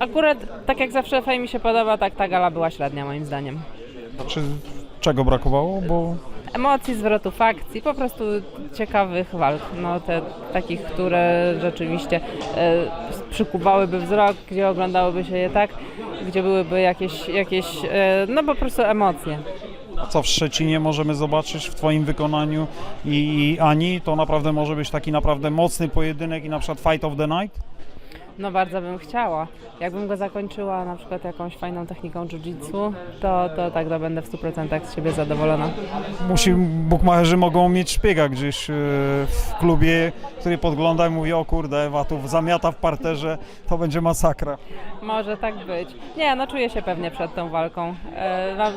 Akurat, tak jak zawsze fajnie mi się podoba, tak ta gala była średnia moim zdaniem. Czy czego brakowało? Bo Emocji, zwrotów akcji, po prostu ciekawych walk, no te takich, które rzeczywiście e, przykuwałyby wzrok, gdzie oglądałyby się je tak, gdzie byłyby jakieś, jakieś e, no po prostu emocje. a co w Szczecinie możemy zobaczyć w Twoim wykonaniu i, i Ani? To naprawdę może być taki naprawdę mocny pojedynek i na przykład fight of the night? No bardzo bym chciała. Jakbym go zakończyła na przykład jakąś fajną techniką jiu-jitsu, to, to tak to będę w 100% z siebie zadowolona. Musi, bukmacherzy mogą mieć szpiega gdzieś e, w klubie, który podgląda i mówi, o kurde, Ewa tu zamiata w parterze, to będzie masakra. Może tak być. Nie, no czuję się pewnie przed tą walką. E, mam,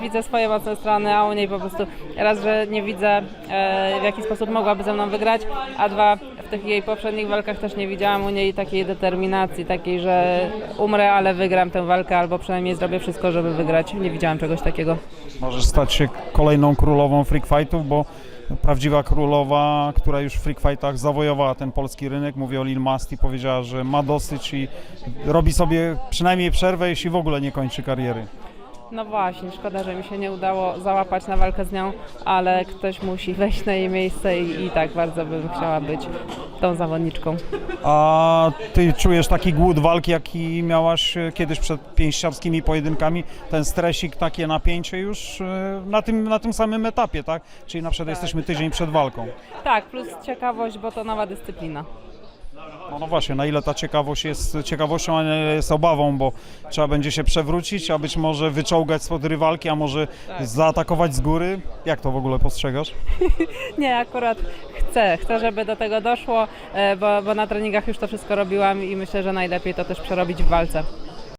widzę swoje mocne strony, a u niej po prostu raz, że nie widzę e, w jaki sposób mogłaby ze mną wygrać, a dwa, tych jej poprzednich walkach też nie widziałam u niej takiej determinacji, takiej, że umrę, ale wygram tę walkę, albo przynajmniej zrobię wszystko, żeby wygrać. Nie widziałam czegoś takiego. Możesz stać się kolejną królową freak fightów, bo prawdziwa królowa, która już w freak fightach zawojowała ten polski rynek, mówię o Lil Masti, powiedziała, że ma dosyć i robi sobie przynajmniej przerwę, jeśli w ogóle nie kończy kariery. No właśnie, szkoda, że mi się nie udało załapać na walkę z nią, ale ktoś musi wejść na jej miejsce i, i tak bardzo bym chciała być tą zawodniczką. A ty czujesz taki głód walki, jaki miałaś e, kiedyś przed pięściarskimi pojedynkami, ten stresik, takie napięcie już e, na tym, na tym samym etapie, tak? Czyli na przykład jesteśmy tydzień przed walką. Tak, plus ciekawość, bo to nowa dyscyplina. No, no właśnie, na ile ta ciekawość jest ciekawością, a nie jest obawą, bo trzeba będzie się przewrócić, a być może wyczołgać spod rywalki, a może zaatakować z góry. Jak to w ogóle postrzegasz? Nie, akurat chcę, chcę, żeby do tego doszło, e, bo, bo na treningach już to wszystko robiłam i myślę, że najlepiej to też przerobić w walce.